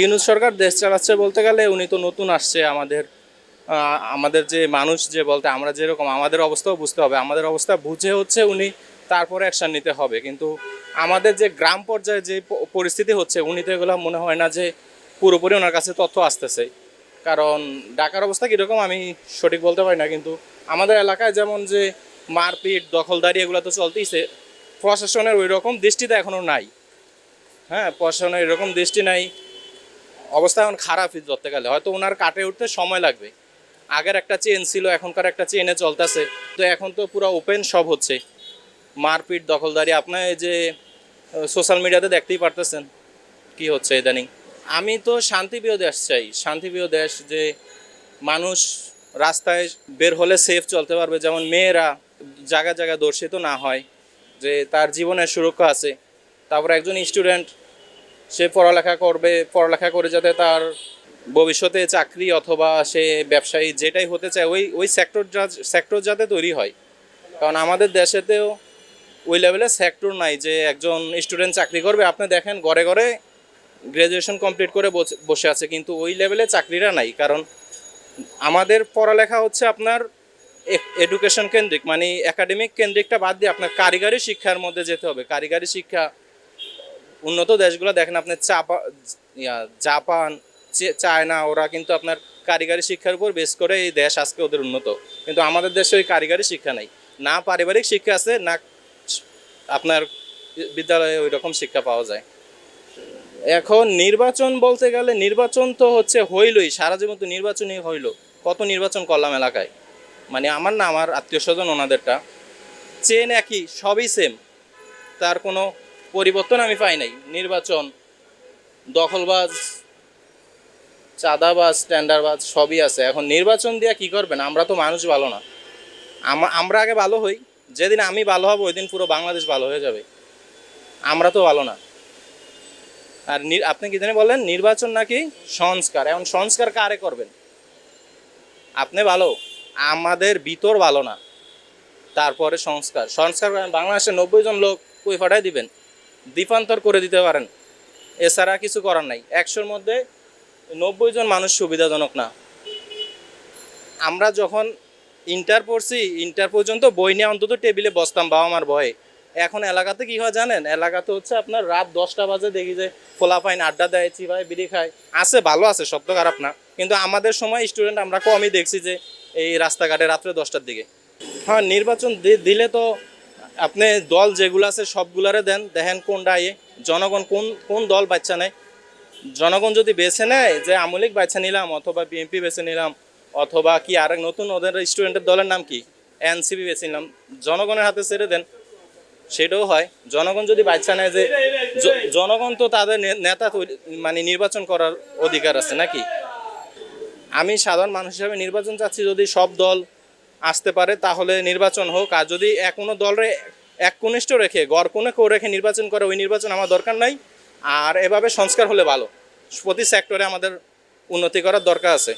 ইউনুস সরকার দেশ চালাচ্ছে বলতে গেলে উনি তো নতুন আসছে, আমাদের আমাদের যে মানুষ যে বলতে আমরা যেরকম, আমাদের অবস্থাও বুঝতে হবে। আমাদের অবস্থা বুঝে হচ্ছে উনি তারপরে অ্যাকশন নিতে হবে। কিন্তু আমাদের যে গ্রাম পর্যায়ে যে পরিস্থিতি হচ্ছে, উনি তো এগুলো মনে হয় না যে পুরোপুরি ওনার কাছে তথ্য আসতেছে। কারণ ঢাকার অবস্থা কীরকম আমি সঠিক বলতে পারি না, কিন্তু আমাদের এলাকায় যেমন যে মারপিট, দখলদারি এগুলো তো চলতেইছে, প্রশাসনের ওই রকম দৃষ্টিতে এখনও নাই। হ্যাঁ প্রশাসনের এরকম দৃষ্টি নাই। অবস্থা এখন খারাপই ধরতে গেলে হয়তো ওনার কাটে উঠতে সময় লাগবে। আগের একটা চেন ছিল, এখনকার একটা চেনে চলতেছে। তো এখন তো পুরো ওপেন সব হচ্ছে। মারপিট, দখলদারি আপনার যে সোশ্যাল মিডিয়াতে দেখতেই পারতেছেন কি হচ্ছে ইদানিং। আমি তো শান্তিপ্রিয় দেশ চাই। শান্তিপ্রিয় দেশ যে মানুষ রাস্তায় বের হলে সেফ চলতে পারবে। যেমন মেয়েরা জায়গা জায়গা দর্শিত না হয়, যে তার জীবনের সুরক্ষা আছে। তারপর একজন স্টুডেন্ট সে পড়ালেখা করবে, পড়ালেখা করে যাতে তার ভবিষ্যতে চাকরি অথবা সে ব্যবসায়ী যেটাই হতে চায়, ওই ওই সেক্টর সেক্টর যাতে তৈরি হয়। কারণ আমাদের দেশেতেও ওই লেভেলে সেক্টর নাই যে একজন স্টুডেন্ট চাকরি করবে। আপনি দেখেন ঘরে ঘরে গ্র্যাজুয়েশন কমপ্লিট করে বসে- বসে আছে, কিন্তু ওই লেভেলে চাকরিটা নাই। কারণ আমাদের পড়ালেখা হচ্ছে আপনার এডুকেশন কেন্দ্রিক মানে একাডেমিক কেন্দ্রিকটা বাদ দিয়ে আপনার কারিগরি শিক্ষার মধ্যে যেতে হবে। কারিগরি শিক্ষা উন্নত দেশগুলো দেখেন আপনি চাপা জাপান চায়না, ওরা কিন্তু আপনার কারিগরি শিক্ষার উপর বেশ করে এই দেশ আজকে ওদের উন্নত। কিন্তু আমাদের দেশে ওই কারিগরি শিক্ষা নাই। না পারিবারিক শিক্ষা আছে, না আপনার বিদ্যালয়ে ওই রকম শিক্ষা পাওয়া যায়। এখন নির্বাচন বলতে গেলে নির্বাচন তো হচ্ছে হইলই, সারা জীবন তো নির্বাচনই হইল। কত নির্বাচন করলাম এলাকায়? মানে আমার না, আমার আত্মীয় স্বজন ওনাদেরটা। চেন একই, সবই সেম তার কোনো পরিবর্তন আমি পাই নাই। নির্বাচন, দখলবাজ, চাঁদাবাজ স্ট্যান্ডারবাজ সবই আছে। এখন নির্বাচন দিয়ে কি করবেন? আমরা তো মানুষ ভালো না। আমা- আমরা আগে ভালো হই। যেদিন আমি ভালো হব ওই দিন পুরো বাংলাদেশ ভালো হয়ে যাবে। আমরা তো ভালো না। আর আপনি কি জানি বলেন নির্বাচন নাকি সংস্কার। এখন সংস্কার কারে করবেন? আপনি ভালো, আমাদের ভিতর ভালো না। তারপরে সংস্কার। সংস্কার করেন। বাংলাদেশে নব্বই জন লোক কই ফাটাই দিবেন। দ্বীপান্তর করে দিতে পারেন। এছাড়া কিছু করার নাই। একশোর মধ্যে নব্বই জন মানুষ সুবিধাজনক না। আমরা যখন ইন্টার পড়ছি, ইন্টার পর্যন্ত বই নিয়ে অন্তত টেবিলে বসতাম বাবা মার ভয়ে। এখন এলাকাতে কি হয় জানেন? এলাকাতে হচ্ছে আপনার রাত দশটা বাজে দেখি যে ফোলা ফাইন আড্ডা দেয়, চিবায়, বিড়ি খায়। আছে, ভালো আছে সব তো খারাপ না। কিন্তু আমাদের সময় স্টুডেন্ট আমরা কমই দেখছি যে এই রাস্তাঘাটে রাত্রে দশটার দিকে। হ্যাঁ নির্বাচন দিলে তো আপনি দল যেগুলো আছে সবগুলারে দেন, দেখেন কোনটা ইয়ে। জনগণ কোন কোন দল বাচ্চা নেয়? জনগণ যদি বেছে নেয় যে আমলিক বাচ্চা নিলাম অথবা বিএনপি বেছে নিলাম, অথবা কি আরেক নতুন ওদের স্টুডেন্টের দলের নাম কি? এনসিপি বেছে নিলাম। জনগণের হাতে ছেড়ে দেন। সেটাও হয়। জনগণ যদি বাচ্চা নেয় যে জনগণ তো তাদের নেতা মানে নির্বাচন করার অধিকার আছে নাকি? আমি সাধারণ মানুষ হিসাবে নির্বাচন চাচ্ছি যদি সব দল আসতে পারে, তাহলে নির্বাচন হোক। আর যদি এক কোনো দলরে এক কনিষ্ঠ রেখে, গড় কোনে কেউ রেখে নির্বাচন করে, ওই নির্বাচন আমার দরকার নাই। আর এভাবে সংস্কার হলে ভালো। প্রতি সেক্টরে আমাদের উন্নতি করার দরকার আছে।